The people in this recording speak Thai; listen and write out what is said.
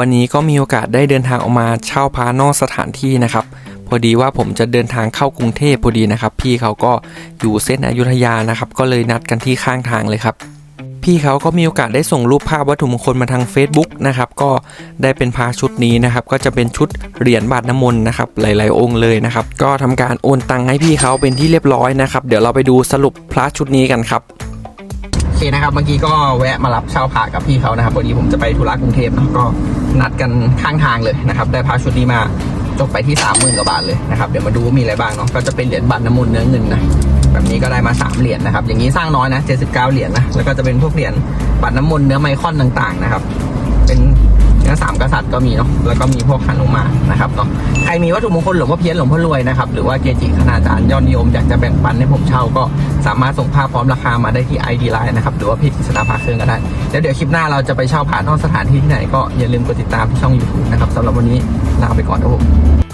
วันนี้ก็มีโอกาสได้เดินทางออกมาเช่าพระนอกสถานที่นะครับ พอดีว่าผมจะเดินทางเข้ากรุงเทพพอดีนะครับ พี่เขาก็อยู่เส้นอยุธยานะครับ ก็เลยนัดกันที่ข้างทางเลยครับ พี่เขาก็มีโอกาสได้ส่งรูปภาพวัตถุมงคลมาทาง Facebook นะครับ ก็ได้เป็นพระชุดนี้นะครับ ก็จะเป็นชุดเหรียญบาทน้ำมนต์นะครับ หลาย ๆ องค์เลยนะครับ ก็ทำการโอนตังให้พี่เขาเป็นที่เรียบร้อยนะครับ เดี๋ยวเราไปดูสรุปพระชุดนี้กันครับ เคนะครับเมื่อกี้ก็แวะมารับเช่าพระกับพี่เขานะครับวันนี้ผมจะไปธุระกรุงเทพนะก็นัดกันข้างทางเลยนะครับ ได้พระชุดนี้มาจบไปที่สามหมื่นกว่าบาทเลยนะครับเดี๋ยวมาดูว่ามีอะไรบ้างเนาะก็จะเป็นเหรียญบัตรน้ำมนต์เนื้อเงินนะแบบนี้ก็ได้มา 3 เหรียญนะครับอย่างนี้สร้างน้อยนะ79 เหรียญนะแล้วก็จะเป็นพวกเหรียญบัตรน้ำมนต์เนื้อไมคอนต่างๆนะครับามกษัตริย์ก็มีเนาะแล้วก็มีพวกหนุมานนะครับเนาะใครมีวัตถุมงคลหลวงพ่อเพี้ยนหลวงพ่อรวยนะครับหรือว่าเกจิคณาจารย์ยอดนิยมอยากจะแบ่งปันให้ผมเช่าก็สามารถส่งภาพพร้อมราคามาได้ที่ ID Line นะครับหรือว่าเพจกิษณาภาเครื่องก็ได้แล้วเดี๋ยวคลิปหน้าเราจะไปเช่าผ่านนอกสถานที่ที่ไหนก็อย่าลืมกดติดตามที่ช่อง YouTube นะครับสำหรับวันนี้ลาไปก่อนครับผม